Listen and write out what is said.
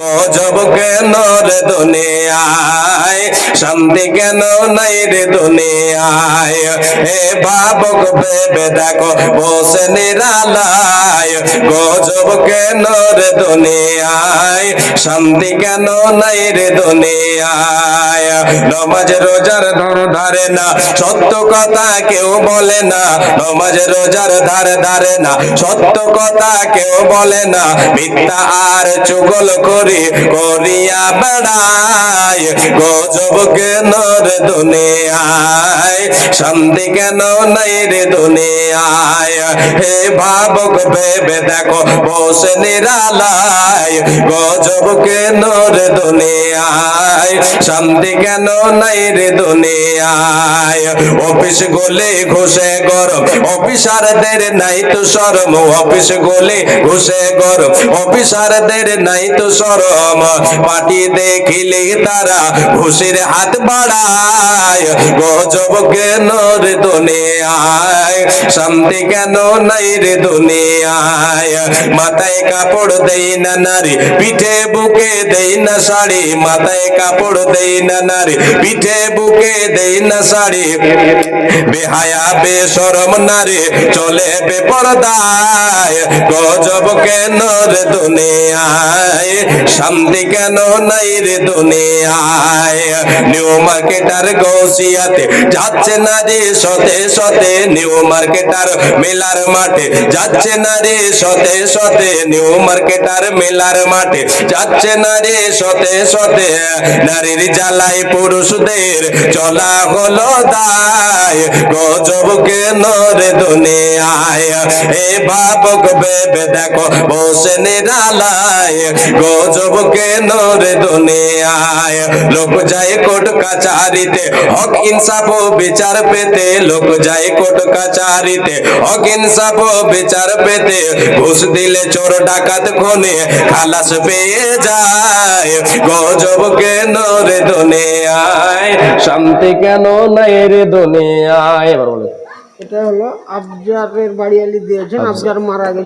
গজব কেন রে দুনিয়ায়? শান্তি কেন নাই রে দুনিয়ায়? হে ভাবক ভেবে দেখো, বসে নিরালায়। গজব কেন রে দুনিয়ায়? শান্তি কেন নাই রে দুনিয়ায়? নমাজ, রোজার ধর ধারে না, সত্য কথা কেউ বলে না। নমাজ, রোজার ধারে ধারে না, সত্য কথা কেউ বলে না। মিথ্যা আর চুগল করি করিয়া গজব কেন রে দুনিয়ায়? শান্তি কেন নাই রে দুনিয়ায়? হে ভাবক ভেবে দেখো, বসে নিরালায়। গজব কেন রে দুনিয়ায়? শান্তি কেন নাই রে দুনিয়ায়? অফিস গলে ঘুষে গরম, অফিসারদের নাই তো শরম। অফিস গলে ঘুষে গরম, অফিসারদের নাই তো শরম। পাটি দেখিলে তারা ঘুষের হাত বাড়ায়, গজব কেন রে দুনিয়ায়, শান্তি কেন নাই রে দুনিয়ায়? মাথায় কাপড় দেই না নারী, পিঠে বুকে দেই না শাড়ি, মাথায় কাপড় দেই না নারী, পিঠে বুকে দেই না শাড়ি। বেহায়া, বেশরম নারী চলে বেপরদায়, গজব কেন রে দুনিয়ায়, শান্তি কেন নাই রে দুনিয়ায় নিউ মার্কেটার গৌসিয়াতে যাচ্ছে না রে সতে সতে। নিউ মার্কেটার মেলার মাঠে যাচ্ছে না রে সতে সতে। নিউ মার্কেটার মেলার মাঠে যাচ্ছে না রে সতে সতে। নারীর জ্বালায় পুরুষদের চলা হলো দায়। গজব কেন রে দুনিয়ায়? এ ভাবক ভেবে দেখো বসে নিরালায়। গজব কেন রে দুনিয়ায়? লোক যায় কোর্ট কাচারিতে। হক ইনসাফ বিচার পেতে লোক যায় কোর্ট কাচারিতে। হক ইনসাফ বিচার পেতে ঘুষ দিলে চোর ডাকাত খনে খালাস পেয়ে যায়। গজব কেন রে দুনিয়ায়? শান্তি কেন নাই রে দুনিয়ায়? এবার বলো। এটা হলো আফজারের বাড়ি আলি দিয়েছেন আফজার মারা গেছে।